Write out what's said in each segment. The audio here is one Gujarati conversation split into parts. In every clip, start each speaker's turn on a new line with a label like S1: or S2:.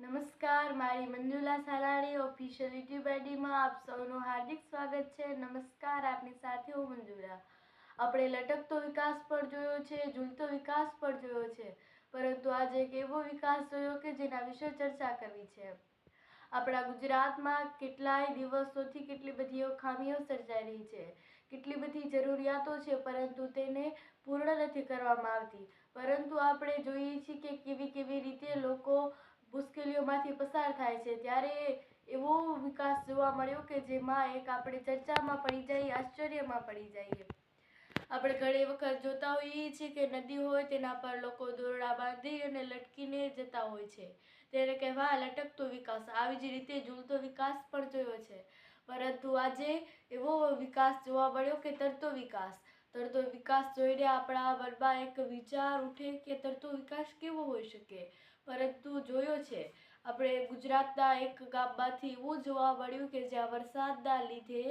S1: નમસ્કાર, મારી મંજુલા સાલાણી ઓફિશિયલ યુટ્યુબ આઈડીમાં આપ સૌનું હાર્દિક સ્વાગત છે. નમસ્કાર, આપની સાથે હું મંજુલા. આપણે લટકતો વિકાસ પણ જોયો છે, ઝૂલતો વિકાસ પણ જોયો છે, પરંતુ આજે એક એવો વિકાસ જોયો કે જેના વિશે ચર્ચા કરવી છે. આપણા ગુજરાતમાં કેટલાય દિવસોથી કેટલી બધી ખામીઓ સર્જાઈ રહી છે. કેટલી બધી જરૂરિયાતો છે, પરંતુ તેને પૂર્ણ નથી કરવામાં આવતી. પરંતુ આપણે જોઈએ છીએ કે કેવી કેવી રીતે લોકો મુશ્કેલીઓમાંથી પસાર થાય છે. ત્યારે એવો વિકાસ જોવા મળ્યો કે જેમાં એક આપણે ચર્ચામાં પડી જઈએ, આશ્ચર્યમાં પડી જઈએ. આપણે ઘણી વખત જોતા હોઈએ છીએ કે નદી હોય તેના પર લોકો દોરડા બાંધી અને લટકીને જતા હોય છે. ત્યારે કહેવા લટકતો વિકાસ. આવી જ રીતે ઝૂલતો વિકાસ પણ જોયો છે. પરંતુ આજે એવો વિકાસ જોવા મળ્યો કે તરતો વિકાસ. તરતો વિકાસ જોઈને આપણા મનમાં એક વિચાર ઉઠે કે તરતો વિકાસ કેવો હોઈ શકે? પરંતુ જોયો છે, આપણે ગુજરાતના એક ગામમાંથી એવું જોવા મળ્યું કે જ્યાં વરસાદના લીધે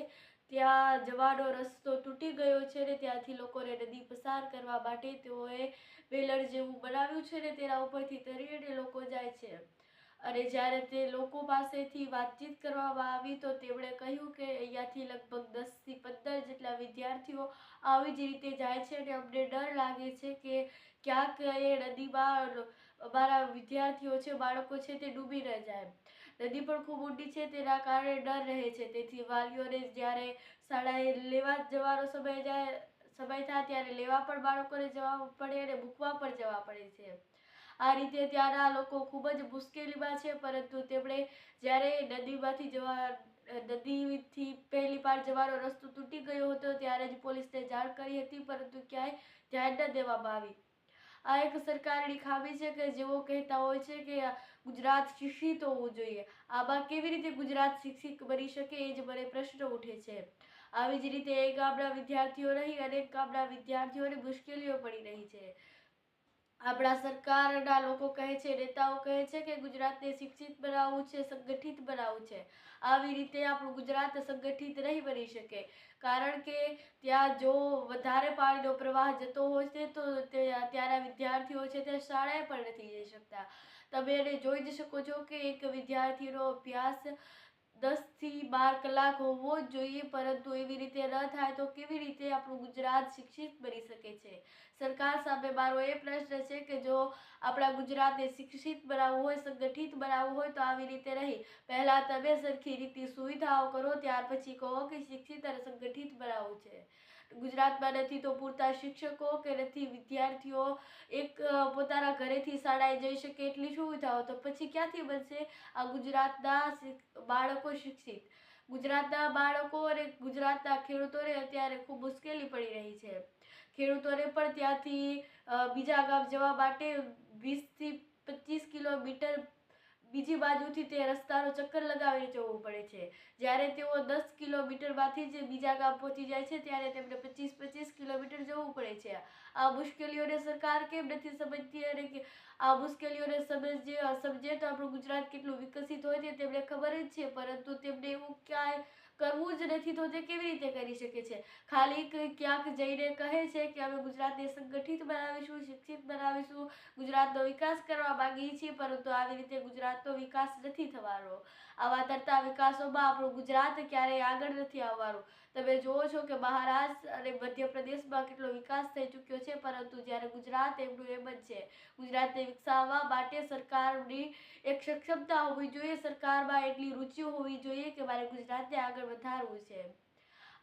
S1: ત્યાં જવાનો રસ્તો તૂટી ગયો છે ને ત્યાંથી લોકોને નદી પસાર કરવા માટે તેઓએ વેલણ જેવું બનાવ્યું છે ને તેના ઉપરથી તરીને લોકો જાય છે. અને જ્યારે તે લોકો પાસેથી વાતચીત કરવામાં આવી તો તેમણે કહ્યું કે અહીંયાથી લગભગ જેટલા વિદ્યાર્થીઓ આવી જ રીતે જાય છે અને અમને ડર લાગે છે કે ક્યાંક એ નદીમાં અમારા વિદ્યાર્થીઓ છે, બાળકો છે તે ડૂબી ન જાય. નદી પણ ખૂબ ઊંડી છે, તેના કારણે ડર રહે છે. તેથી વાલીઓને જ્યારે શાળાએ લેવા જવાનો સમય જાય, સમય થાય ત્યારે લેવા પણ બાળકોને જવા પડે અને મૂકવા પણ જવા પડે છે. આ રીતે ત્યાંના લોકો ખૂબ જ મુશ્કેલીમાં છે, પરંતુ તેમણે જ્યારે નદીમાંથી જવા નદીથી પહેલી પાર જવાનો રસ્તો તૂટી ગયો હતો, ત્યારે જ પોલીસને જાણ કરી હતી, પરંતુ ક્યાંય ધ્યાન ન દેવામાં આવી. આ એક સરકારની ખામી છે કે જેઓ કહેતા હોય છે કે ગુજરાત શિક્ષિત હોવું જોઈએ. આમાં કેવી રીતે ગુજરાત શિક્ષિત બની શકે એ જ મને પ્રશ્ન ઉઠે છે. આવી જ રીતે એક ગામના વિદ્યાર્થીઓ રહી, અનેક ગામના વિદ્યાર્થીઓને મુશ્કેલીઓ પડી રહી છે. આપણા સરકારના લોકો કહે છે, નેતાઓ કહે છે કે ગુજરાતને શિક્ષિત બનાવવું છે, સંગઠિત બનાવવું છે. આવી રીતે આપણું ગુજરાત સંગઠિત નહીં બની શકે. કારણ કે ત્યાં જો વધારે પાણીનો પ્રવાહ જતો હોય છે, તો ત્યાંના વિદ્યાર્થીઓ છે તે શાળાએ પણ નથી જઈ શકતા. તમે એને જોઈ જ શકો છો કે એક વિદ્યાર્થીનો અભ્યાસ દસથી બાર કલાક હોવો જ જોઈએ, પરંતુ એવી રીતે ન થાય તો કેવી રીતે આપણું ગુજરાત શિક્ષિત બની શકે છે? સરકાર સામે મારો એ પ્રશ્ન છે કે જો આપણા ગુજરાતને શિક્ષિત બનાવવું હોય, સંગઠિત બનાવવું હોય તો આવી રીતે નહીં પહેલાં તમે સરખી રીતે સુવિધાઓ કરો, ત્યાર પછી કહો કે શિક્ષિત અને સંગઠિત બનાવવું છે. ગુજરાતમાં નથી તો પૂરતા શિક્ષકો કે નથી વિદ્યાર્થીઓ એક પોતાના ઘરેથી શાળાએ જઈ શકે એટલી સુવિધાઓ તો પછી ક્યાંથી બનશે? આ ગુજરાતના બાળકો શિક્ષિત. ગુજરાતના બાળકો અને ગુજરાતના ખેડૂતોને અત્યારે ખૂબ મુશ્કેલી પડી રહી છે. ખેડૂતોને પણ ત્યાંથી બીજા ગામ જવા માટે વીસથી પચીસ કિલોમીટર બીજી બાજુથી તે રસ્તાનો ચક્કર લગાવીને જવું પડે છે. જ્યારે તેઓ દસ કિલોમીટરમાંથી જ બીજા ગામ પહોંચી જાય છે, ત્યારે તેમને પચીસ પચીસ કિલોમીટર જવું પડે છે. આ મુશ્કેલીઓને સરકાર કેમ નથી સમજતી અને આ મુશ્કેલીઓને સમજે સમજે તો આપણું ગુજરાત કેટલું વિકસિત હોય તે તેમને ખબર જ છે, પરંતુ તેમને એવું ક્યાંય કરવું જ નથી તો તે કેવી રીતે કરી શકે છે? ખાલી ક્યાંક જઈને કહે છે કે અમે ગુજરાતને સંગઠિત બનાવીશું, શિક્ષિત બનાવીશું, ગુજરાતનો વિકાસ કરવા માગીએ છીએ, પરંતુ આવી રીતે ગુજરાતનો વિકાસ નથી થવાનો. આવા તરતા વિકાસોમાં આપણું ગુજરાત ક્યારેય આગળ નથી આવવાનું. તમે જુઓ છો કે મહારાષ્ટ્ર અને મધ્યપ્રદેશમાં કેટલો વિકાસ થઈ ચૂક્યો છે, પરંતુ જ્યારે ગુજરાત એમનું એમ જ છે. ગુજરાતને વિકસાવવા માટે સરકારની એક સક્ષમતા હોવી જોઈએ, સરકારમાં એટલી રુચિ હોવી જોઈએ કે મારે ગુજરાતને આગળ વધારવું છે.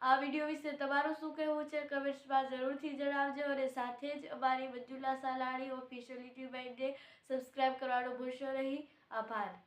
S1: આ વીડિયો વિશે તમારું શું કહેવું છે? કમેન્ટ્સમાં જરૂરથી જણાવજો અને સાથે જ અમારી મંજુલા સાલાણી ઓફિશિયલ યુટ્યુબ આઈને સબસ્ક્રાઈબ કરવાનું ભૂલશો નહીં આભાર.